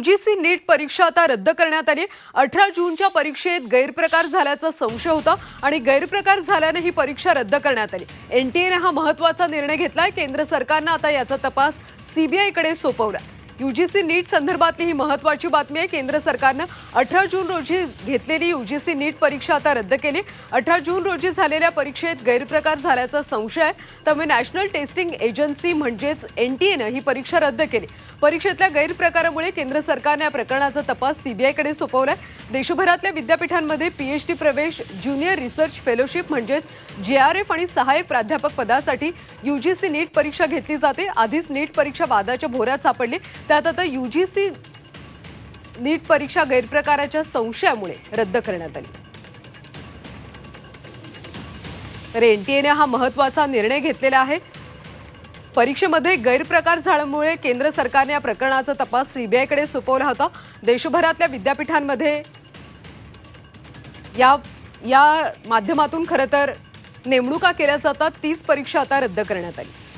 UGC नीट परीक्षा आता रद्द करण्यात आली. अठरा जूनच्या परीक्षेत गैरप्रकार झाल्याचा संशय होता आणि गैरप्रकार झाल्याने ही परीक्षा रद्द करण्यात आली. एनटीएने हा महत्त्वाचा निर्णय घेतलाय. केंद्र सरकारनं आता याचा तपास सीबीआयकडे सोपवला यूजीसी नीट संदर्भातली ही महत्वाची बातमी आहे. केंद्र सरकारनं अठरा जून रोजी घेतलेली यूजीसी नीट परीक्षा आता रद्द केली. अठरा जून रोजी झालेल्या परीक्षेत गैरप्रकार झाल्याचा संशय आहे. त्यामुळे नॅशनल टेस्टिंग एजन्सी म्हणजेच एन टी एनं ही परीक्षा रद्द केली. परीक्षेतल्या गैरप्रकारामुळे केंद्र सरकारने या प्रकरणाचा तपास सीबीआयकडे सोपवलाय. देशभरातल्या विद्यापीठांमध्ये पीएचडी प्रवेश ज्युनियर रिसर्च फेलोशिप म्हणजेच जे आर एफ आणि सहाय्यक प्राध्यापक पदासाठी यूजीसी नीट परीक्षा घेतली जाते. आधीच नीट परीक्षा वादाच्या भोऱ्यात सापडली. त्यात आता यू जी सी नीट परीक्षा गैरप्रकाराच्या संशयामुळे रद्द करण्यात आली. तर एनटीएने हा महत्त्वाचा निर्णय घेतलेला आहे. परीक्षेमध्ये गैरप्रकार झाल्यामुळे केंद्र सरकारने या प्रकरणाचा तपास सीबीआयकडे सोपवला होता. देशभरातल्या विद्यापीठांमध्ये या या माध्यमातून खरं तर नेमणुका केल्या जातात. तीच परीक्षा आता रद्द करण्यात आली.